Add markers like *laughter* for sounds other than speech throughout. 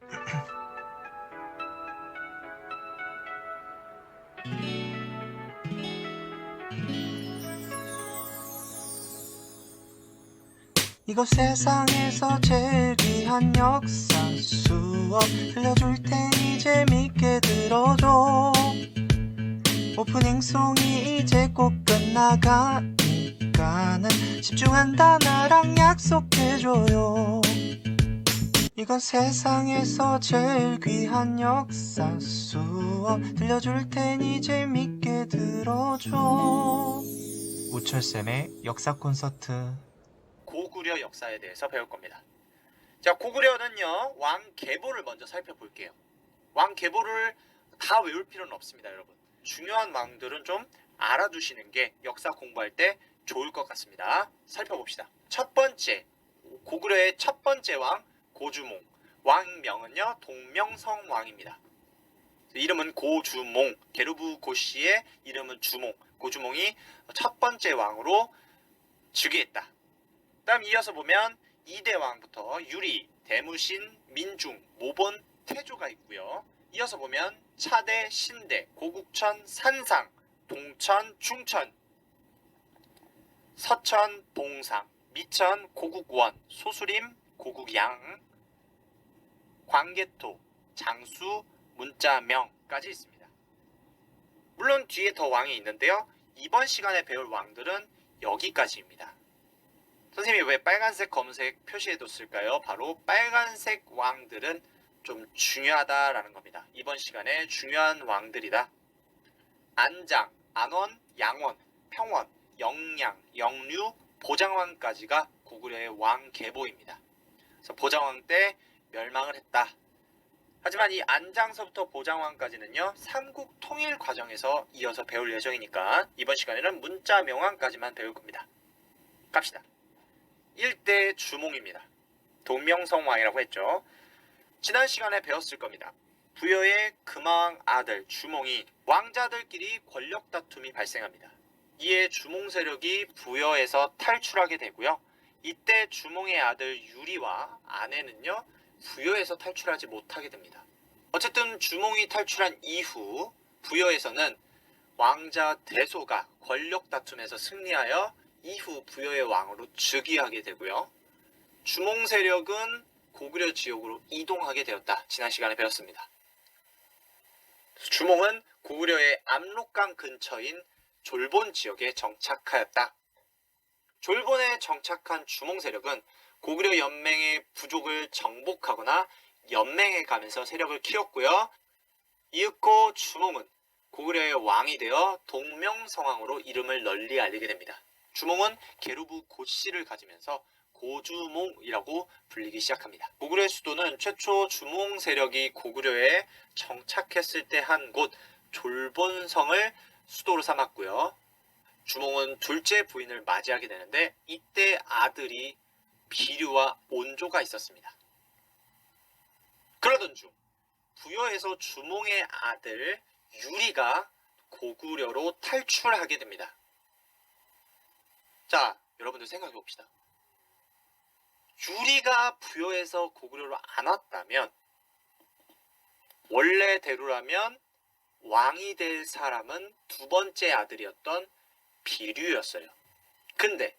*clears throat* 이곳 세상에서 제일 귀한 역사 수업 들려줄 테니 재밌게 들어줘. 오프닝 송이 이제 곧 끝나가니까는 집중한다 나랑 약속해줘요 이건 세상에서 제일 귀한 역사 수업 들려줄 테니 재밌게 들어줘 우철쌤의 역사 콘서트 고구려 역사에 대해서 배울 겁니다. 자, 고구려는요, 왕 계보를 먼저 살펴볼게요. 왕 계보를 다 외울 필요는 없습니다, 여러분. 중요한 왕들은 좀 알아두시는 게 역사 공부할 때 좋을 것 같습니다. 살펴봅시다. 첫 번째, 고구려의 첫 번째 왕, 고주몽. 왕명은요, 동명성 왕입니다. 이름은 고주몽, 게르부 고씨의 이름은 주몽. 고주몽이 첫 번째 왕으로 즉위했다. 다음 이어서 보면 이대 왕부터 유리, 대무신, 민중, 모본, 태조가 있고요. 이어서 보면 차대, 신대, 고국천, 산상, 동천, 중천, 서천, 동상, 미천, 고국원, 소수림, 고국양, 광개토, 장수, 문자명까지 있습니다. 물론 뒤에 더 왕이 있는데요. 이번 시간에 배울 왕들은 여기까지입니다. 선생님이 왜 빨간색, 검은색 표시해뒀을까요? 바로 빨간색 왕들은 좀 중요하다라는 겁니다. 이번 시간에 중요한 왕들이다. 안장, 안원, 양원, 평원, 영양, 영류, 보장왕까지가 고구려의 왕 계보입니다. 그래서 보장왕 때 멸망을 했다. 하지만 이 안장서부터 보장왕까지는요 삼국 통일 과정에서 이어서 배울 예정이니까 이번 시간에는 문자 명왕까지만 배울 겁니다. 갑시다. 1대 주몽입니다. 동명성왕이라고 했죠. 지난 시간에 배웠을 겁니다. 부여의 금왕 아들 주몽이 왕자들끼리 권력 다툼이 발생합니다. 이에 주몽 세력이 부여에서 탈출하게 되고요. 이때 주몽의 아들 유리와 아내는요 부여에서 탈출하지 못하게 됩니다. 어쨌든 주몽이 탈출한 이후 부여에서는 왕자 대소가 권력 다툼에서 승리하여 이후 부여의 왕으로 즉위하게 되고요. 주몽 세력은 고구려 지역으로 이동하게 되었다. 지난 시간에 배웠습니다. 주몽은 고구려의 압록강 근처인 졸본 지역에 정착하였다. 졸본에 정착한 주몽 세력은 고구려 연맹의 부족을 정복하거나 연맹해 가면서 세력을 키웠고요. 이윽고 주몽은 고구려의 왕이 되어 동명성왕으로 이름을 널리 알리게 됩니다. 주몽은 게르부 고씨를 가지면서 고주몽이라고 불리기 시작합니다. 고구려의 수도는 최초 주몽 세력이 고구려에 정착했을 때 한 곳 졸본성을 수도로 삼았고요. 주몽은 둘째 부인을 맞이하게 되는데 이때 아들이 비류와 온조가 있었습니다. 그러던 중 부여에서 주몽의 아들 유리가 고구려로 탈출하게 됩니다. 자, 여러분들 생각해 봅시다. 유리가 부여에서 고구려로 안 왔다면 원래대로라면 왕이 될 사람은 두 번째 아들이었던 비류였어요. 근데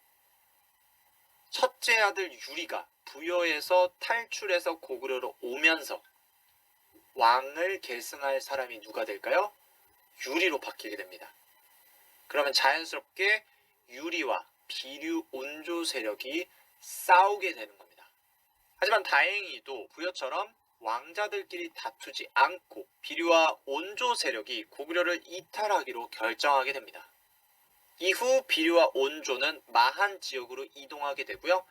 첫째 아들 유리가 부여에서 탈출해서 고구려로 오면서 왕을 계승할 사람이 누가 될까요? 유리로 바뀌게 됩니다. 그러면 자연스럽게 유리와 비류 온조 세력이 싸우게 되는 겁니다. 하지만 다행히도 부여처럼 왕자들끼리 다투지 않고 비류와 온조 세력이 고구려를 이탈하기로 결정하게 됩니다. 이후 비류와 온조는 마한 지역으로 이동하게 되고요.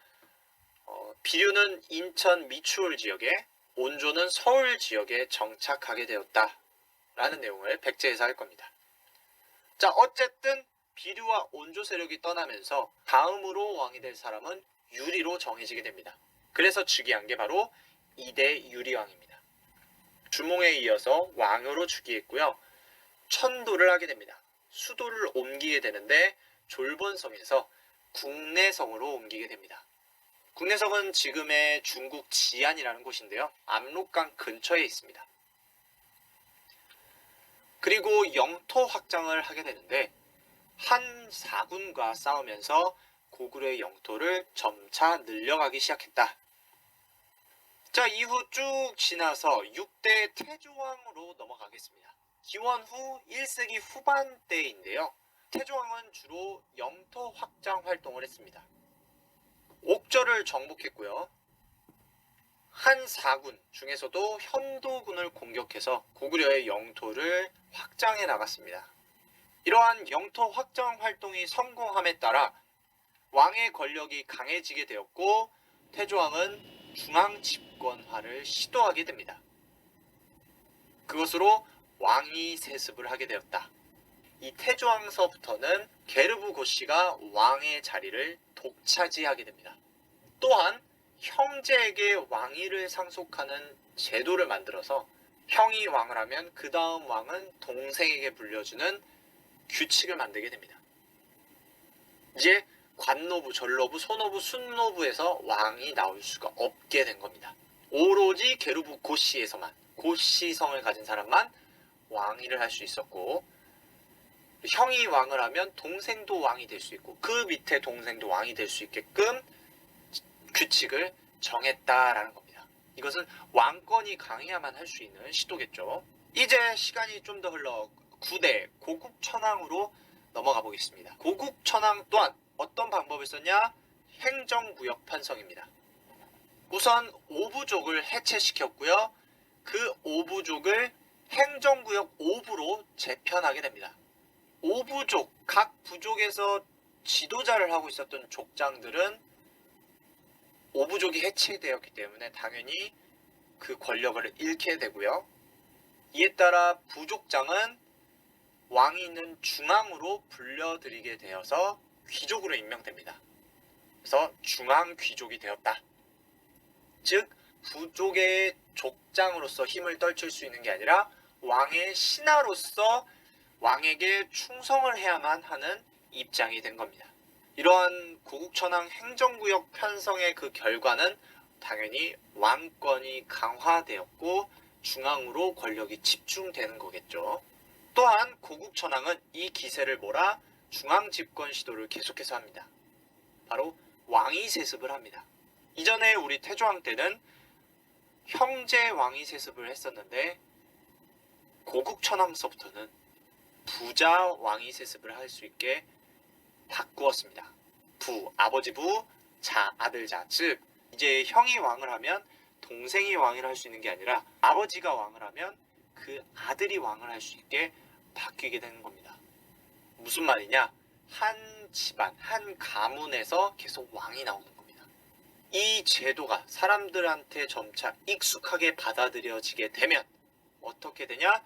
어, 비류는 인천 미추홀 지역에 온조는 서울 지역에 정착하게 되었다. 라는 내용을 백제에서 할 겁니다. 자, 어쨌든 비류와 온조 세력이 떠나면서 다음으로 왕이 될 사람은 유리로 정해지게 됩니다. 그래서 즉위한 게 바로 이대 유리왕입니다. 주몽에 이어서 왕으로 즉위했고요. 천도를 하게 됩니다. 수도를 옮기게 되는데 졸본성에서 국내성으로 옮기게 됩니다. 국내석은 지금의 중국 지안이라는 곳인데요. 압록강 근처에 있습니다. 그리고 영토 확장을 하게 되는데 한 사군과 싸우면서 고구려의 영토를 점차 늘려가기 시작했다. 자, 이후 쭉 지나서 6대 태조왕으로 넘어가겠습니다. 기원 후 1세기 후반대인데요. 태조왕은 주로 영토 확장 활동을 했습니다. 옥저를 정복했고요. 한 사군 중에서도 현도군을 공격해서 고구려의 영토를 확장해 나갔습니다. 이러한 영토 확장 활동이 성공함에 따라 왕의 권력이 강해지게 되었고 태조왕은 중앙 집권화를 시도하게 됩니다. 그것으로 왕위 세습을 하게 되었다. 이 태조왕서부터는 게르부 고씨가 왕의 자리를 독차지하게 됩니다. 또한 형제에게 왕위를 상속하는 제도를 만들어서 형이 왕을 하면 그 다음 왕은 동생에게 불려주는 규칙을 만들게 됩니다. 이제 관노부, 전노부, 소노부, 순노부에서 왕이 나올 수가 없게 된 겁니다. 오로지 게르부 고씨에서만 고씨성을 가진 사람만 왕위를 할 수 있었고 형이 왕을 하면 동생도 왕이 될 수 있고 그 밑에 동생도 왕이 될 수 있게끔 규칙을 정했다라는 겁니다. 이것은 왕권이 강해야만 할 수 있는 시도겠죠. 이제 시간이 좀 더 흘러 9대 고국천왕으로 넘어가 보겠습니다. 고국천왕 또한 어떤 방법을 썼냐? 행정구역 편성입니다. 우선 오부족을 해체시켰고요. 그 오부족을 행정구역 5부로 재편하게 됩니다. 오부족, 각 부족에서 지도자를 하고 있었던 족장들은 오부족이 해체되었기 때문에 당연히 그 권력을 잃게 되고요. 이에 따라 부족장은 왕이 있는 중앙으로 불려드리게 되어서 귀족으로 임명됩니다. 그래서 중앙 귀족이 되었다. 즉 부족의 족장으로서 힘을 떨칠 수 있는 게 아니라 왕의 신하로서 왕에게 충성을 해야만 하는 입장이 된 겁니다. 이러한 고국천왕 행정구역 편성의 그 결과는 당연히 왕권이 강화되었고 중앙으로 권력이 집중되는 거겠죠. 또한 고국천왕은 이 기세를 몰아 중앙 집권 시도를 계속해서 합니다. 바로 왕위 세습을 합니다. 이전에 우리 태조왕 때는 형제 왕위 세습을 했었는데 고국천왕서부터는 부자 왕위 세습을 할 수 있게 바꾸었습니다. 부, 아버지 부, 자, 아들 자. 즉, 이제 형이 왕을 하면 동생이 왕을 할 수 있는 게 아니라 아버지가 왕을 하면 그 아들이 왕을 할 수 있게 바뀌게 되는 겁니다. 무슨 말이냐? 한 집안, 한 가문에서 계속 왕이 나오는 겁니다. 이 제도가 사람들한테 점차 익숙하게 받아들여지게 되면 어떻게 되냐?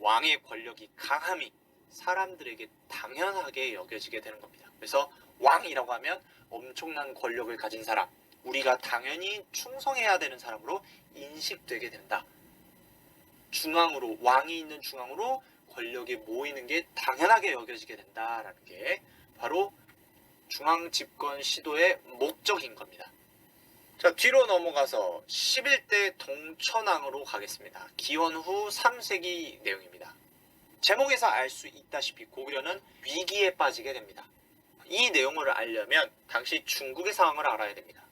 왕의 권력이 강함이 사람들에게 당연하게 여겨지게 되는 겁니다. 그래서 왕이라고 하면 엄청난 권력을 가진 사람, 우리가 당연히 충성해야 되는 사람으로 인식되게 된다. 중앙으로 왕이 있는 중앙으로 권력이 모이는 게 당연하게 여겨지게 된다라는 게 바로 중앙 집권 시도의 목적인 겁니다. 자, 뒤로 넘어가서 11대 동천왕으로 가겠습니다. 기원 후 3세기 내용입니다. 제목에서 알 수 있다시피 고구려는 위기에 빠지게 됩니다. 이 내용을 알려면 당시 중국의 상황을 알아야 됩니다.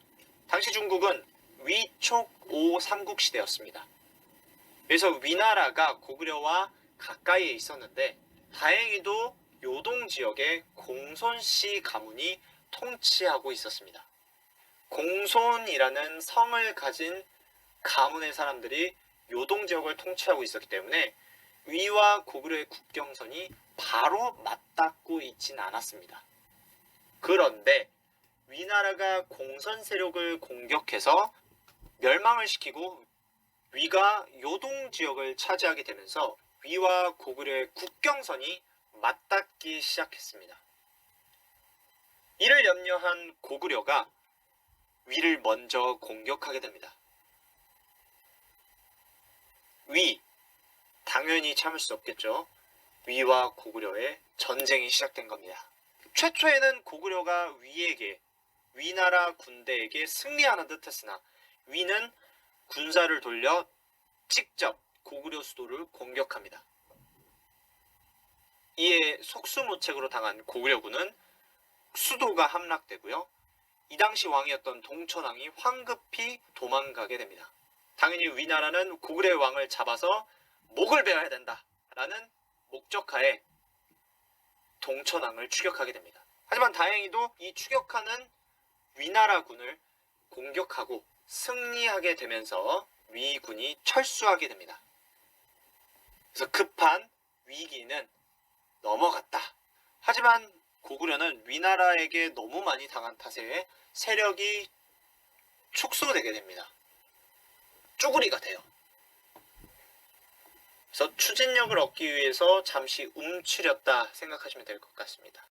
당시 중국은 위촉 5 삼국 시대였습니다. 그래서 위나라가 고구려와 가까이에 있었는데 다행히도 요동 지역에 공손씨 가문이 통치하고 있었습니다. 공손이라는 성을 가진 가문의 사람들이 요동 지역을 통치하고 있었기 때문에 위와 고구려의 국경선이 바로 맞닿고 있진 않았습니다. 그런데 위나라가 공선 세력을 공격해서 멸망을 시키고 위가 요동 지역을 차지하게 되면서 위와 고구려의 국경선이 맞닿기 시작했습니다. 이를 염려한 고구려가 위를 먼저 공격하게 됩니다. 위, 당연히 참을 수 없겠죠. 위와 고구려의 전쟁이 시작된 겁니다. 최초에는 고구려가 위에게 위나라 군대에게 승리하는 듯 했으나 위는 군사를 돌려 직접 고구려 수도를 공격합니다. 이에 속수무책으로 당한 고구려군은 수도가 함락되고요. 이 당시 왕이었던 동천왕이 황급히 도망가게 됩니다. 당연히 위나라는 고구려의 왕을 잡아서 목을 베어야 된다라는 목적하에 동천왕을 추격하게 됩니다. 하지만 다행히도 이 추격하는 위나라군을 공격하고 승리하게 되면서 위군이 철수하게 됩니다. 그래서 급한 위기는 넘어갔다. 하지만 고구려는 위나라에게 너무 많이 당한 탓에 세력이 축소되게 됩니다. 쭈구리가 돼요. 그래서 추진력을 얻기 위해서 잠시 움츠렸다 생각하시면 될 것 같습니다.